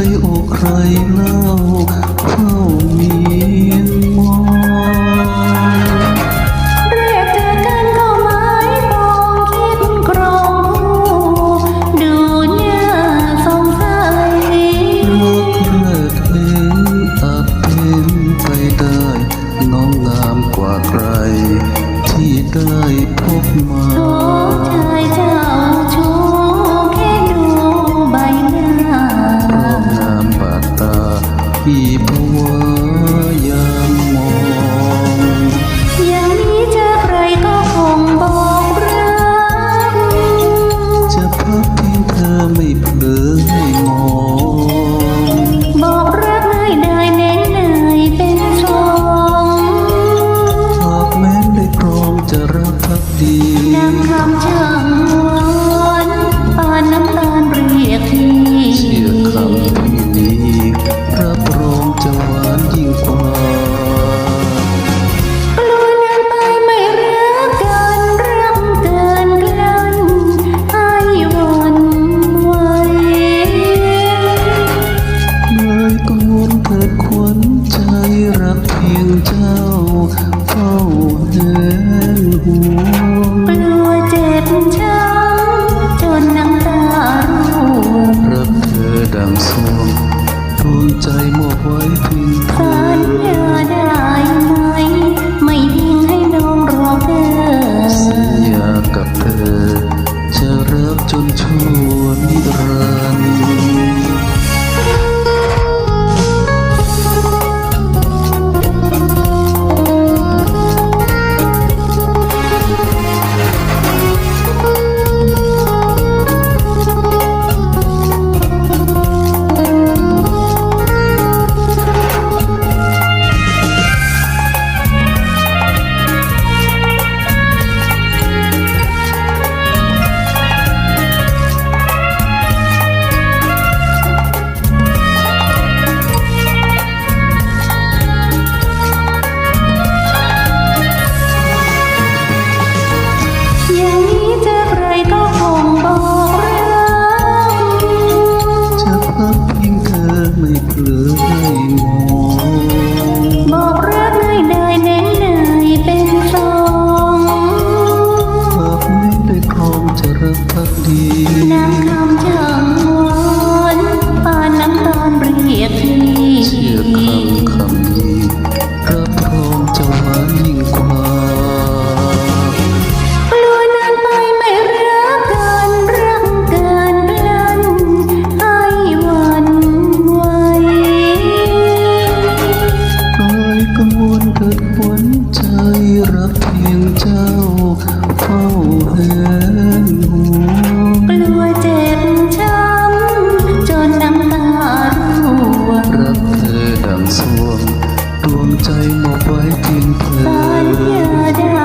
รอกใครเล่าเข้ามียนมอเรียกเจอกันก็ไม้ปองคิดกรองดูหน้าสงสัยลูกเลิกเห็นอับเห็นไปได้ น้องงามกว่าใคร ที่ได้พบมา พี่ภาวะยามมองอย่างนี้เจอใครก็คงบอกรักจะพักเพียงเธอไม่เผลอให้มองบอกรักง่ายได้แน่นายเป็นทองหากแม้นได้ครองจะรักพักดีดังคำช่า อบไว้เพียงเธ ทีนางคำช่างหวานปานน้ำตาลเรียกพี่เชื่อคำคำนี้รับรองจะหวานยิ่งกว่ากลัวนานไปไม่รักกันรักกินกลั้นให้วันไหวคอยกังวลเกิดหวนใจรักเพียงเจ้าเฝ้าแหงหัว my man.